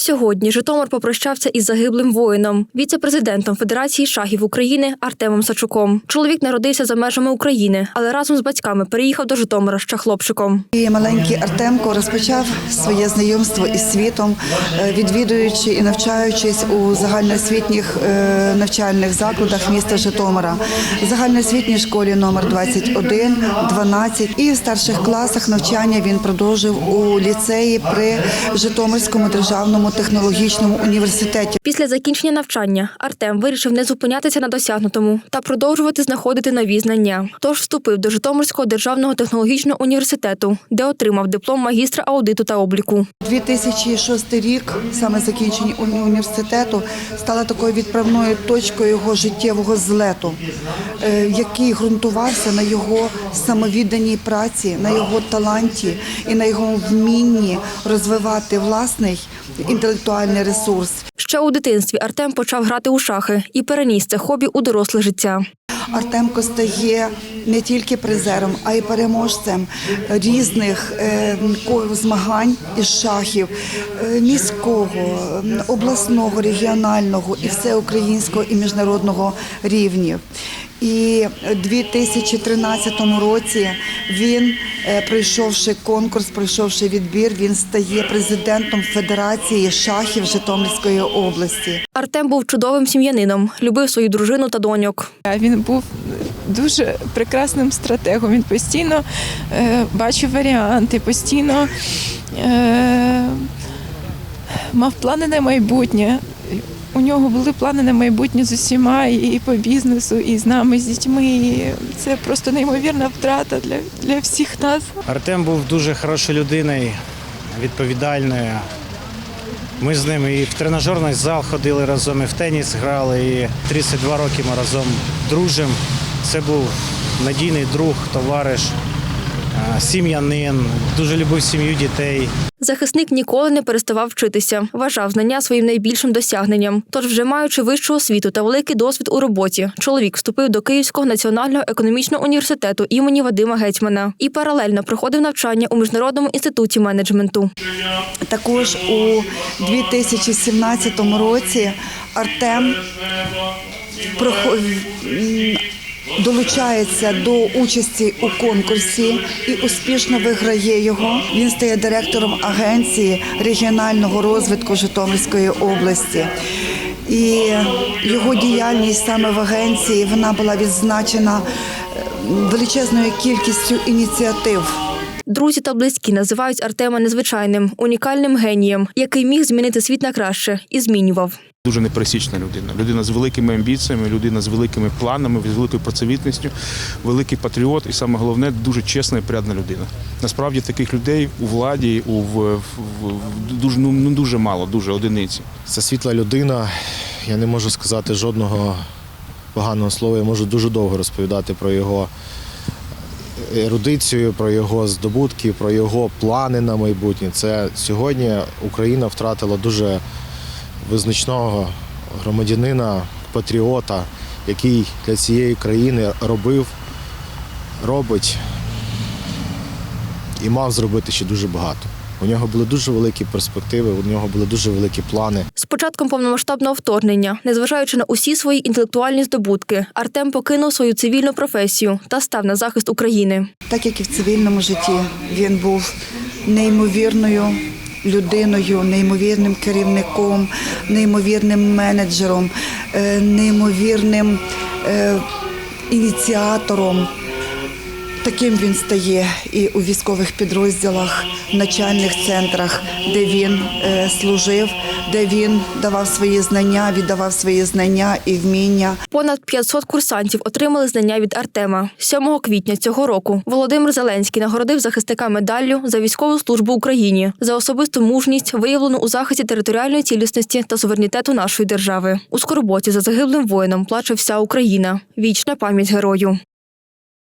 Сьогодні Житомир попрощався із загиблим воїном, віце-президентом Федерації шахів України Артемом Сачуком. Чоловік народився за межами України, але разом з батьками переїхав до Житомира ще хлопчиком. І маленький Артемко розпочав своє знайомство із світом, е, відвідуючи і навчаючись у загальноосвітніх е, навчальних закладах міста Житомира, загальноосвітній школі номер 21, 12 і в старших класах навчання він продовжив у ліцеї при Житомирському державному технологічному університеті. Після закінчення навчання Артем вирішив не зупинятися на досягнутому та продовжувати знаходити нові знання. Тож вступив до Житомирського державного технологічного університету, де отримав диплом магістра аудиту та обліку. 2006 рік, саме закінчення уні- університету, стала такою відправною точкою його життєвого злету, е, який ґрунтувався на його самовідданій праці, на його таланті і на його вмінні розвивати власний інтелектуальний ресурс. Ще у дитинстві Артем почав грати у шахи і переніс це хобі у доросле життя. Артемко стає не тільки призером, а й переможцем різних е, змагань із шахів е, міського, обласного, регіонального і всеукраїнського і міжнародного рівнів. І в 2013 році він, е, пройшовши конкурс, пройшовши відбір, він стає президентом Федерації шахів Житомирської області. Артем був чудовим сім'янином, любив свою дружину та доньок. Він був дуже прекрасним стратегом. Він постійно е, бачив варіанти, постійно е, мав плани на майбутнє. У нього були плани на майбутнє з усіма і по бізнесу, і з нами, з дітьми. І це просто неймовірна втрата для, для всіх нас. Артем був дуже хорошою людиною, відповідальною. Ми з ним і в тренажерний зал ходили разом, і в теніс грали. І 32 роки ми разом дружимо. Це був надійний друг, товариш, сім'янин, дуже любив сім'ю дітей. Захисник ніколи не переставав вчитися, вважав знання своїм найбільшим досягненням. Тож, вже маючи вищу освіту та великий досвід у роботі, чоловік вступив до Київського національного економічного університету імені Вадима Гетьмана і паралельно проходив навчання у міжнародному інституті менеджменту. Також у 2017 році Артем долучається до участі у конкурсі і успішно виграє його. Він стає директором агенції регіонального розвитку Житомирської області. І його діяльність саме в агенції вона була відзначена е, величезною кількістю ініціатив. Друзі та близькі називають Артема незвичайним, унікальним генієм, який міг змінити світ на краще і змінював. Дуже непересічна людина. Людина з великими амбіціями, людина з великими планами, з великою працьовітністю, великий патріот і саме головне дуже чесна і порядна людина. Насправді таких людей у владі у в, в, в- дуже ну, ну, дуже мало, дуже одиниці. Це світла людина. Я не можу сказати жодного поганого слова. Я можу дуже довго розповідати про його ерудицію, про його здобутки, про його плани на майбутнє. Це сьогодні Україна втратила дуже визначного громадянина, патріота, який для цієї країни робив, робить і мав зробити ще дуже багато. У нього були дуже великі перспективи, у нього були дуже великі плани. З початком повномасштабного вторгнення, незважаючи на усі свої інтелектуальні здобутки, Артем покинув свою цивільну професію та став на захист України. Так як і в цивільному житті, він був неймовірною людиною, неймовірним керівником, неймовірним менеджером, е, неймовірним е, ініціатором. Таким він стає і у військових підрозділах, начальних центрах, де він е, служив, де він давав свої знання, віддавав свої знання і вміння. Понад 500 курсантів отримали знання від Артема. 7 квітня цього року Володимир Зеленський нагородив захисника медаллю за військову службу Україні за особисту мужність, виявлену у захисті територіальної цілісності та суверенітету нашої держави. У скорботі за загиблим воїном плаче вся Україна. Вічна пам'ять герою.